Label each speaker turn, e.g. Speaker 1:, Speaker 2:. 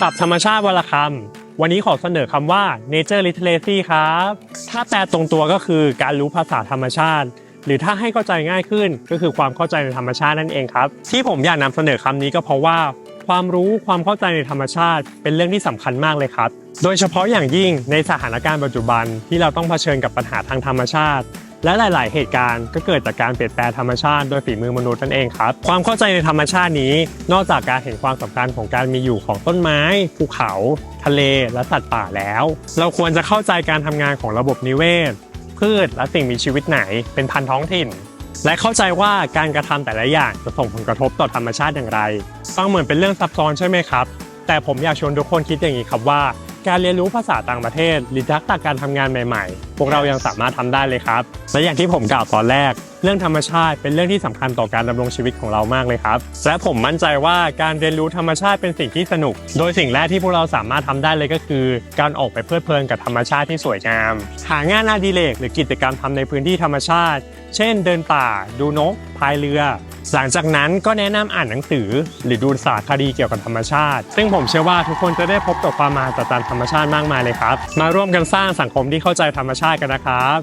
Speaker 1: ศัพท์ธรรมชาติวลคำวันนี้ขอเสนอคำว่า nature literacy ครับ ถ้าแปลตรงตัวก็คือการรู้ภาษาธรรมชาติ หรือถ้าให้เข้าใจง่ายขึ้น ก็คือความเข้าใจในธรรมชาตินั่นเองครับ ที่ผมอยากนำเสนอคำนี้ก็เพราะว่า ความรู้ความเข้าใจในธรรมชาติ เป็นเรื่องที่สำคัญมากเลยครับ โดยเฉพาะอย่างยิ่งในสถานการณ์ปัจจุบันที่เราต้องเผชิญกับปัญหาทางธรรมชาติ และหลาย ๆ เหตุการณ์ก็เกิดจากการเปลี่ยนแปลงธรรมชาติโดยฝีมือมนุษย์นั่นเองครับ ความเข้าใจในธรรมชาตินี้ นอกจากการเห็นความสำคัญของการมีอยู่ของต้นไม้ ภูเขา ทะเล และสัตว์ป่าแล้ว เราควรจะเข้าใจการทำงานของระบบนิเวศ พืชและสิ่งมีชีวิตไหน เป็นพันธุ์ท้องถิ่น และเข้าใจว่าการกระทำแต่ละอย่างจะส่งผลกระทบต่อธรรมชาติอย่างไรฟังเหมือนเป็นเรื่องซับซ้อนใช่ไหมครับ แต่ผมอยากชวนทุกคนคิดอย่างนี้ครับว่า การเรียนรู้ภาษาต่างประเทศ หรือทักษะการทำงานใหม่ๆ พวกเรายังสามารถทำได้เลยครับ และอย่างที่ผมกล่าวตอนแรก เรื่องธรรมชาติเป็นเรื่องที่สำคัญต่อการดำรงชีวิตของเรามากเลยครับ และผมมั่นใจว่าการเรียนรู้ธรรมชาติเป็นสิ่งที่สนุก โดยสิ่งแรกที่พวกเราสามารถทำได้เลยก็คือ การออกไปเพลิดเพลินกับธรรมชาติที่สวยงาม หางานอดิเรกหรือกิจกรรมทำในพื้นที่ธรรมชาติ เช่น เดินป่า ดูนกพายเรือหลังจากนั้นก็แนะนำอ่านหนังสือ หรือดูสารคดีเกี่ยวกับธรรมชาติ ซึ่งผมเชื่อว่าทุกคนจะได้พบกับความมหัศจรรย์ธรรมชาติมากมายเลยครับ มาร่วมกันสร้างสังคมที่เข้าใจธรรมชาติกันนะครับ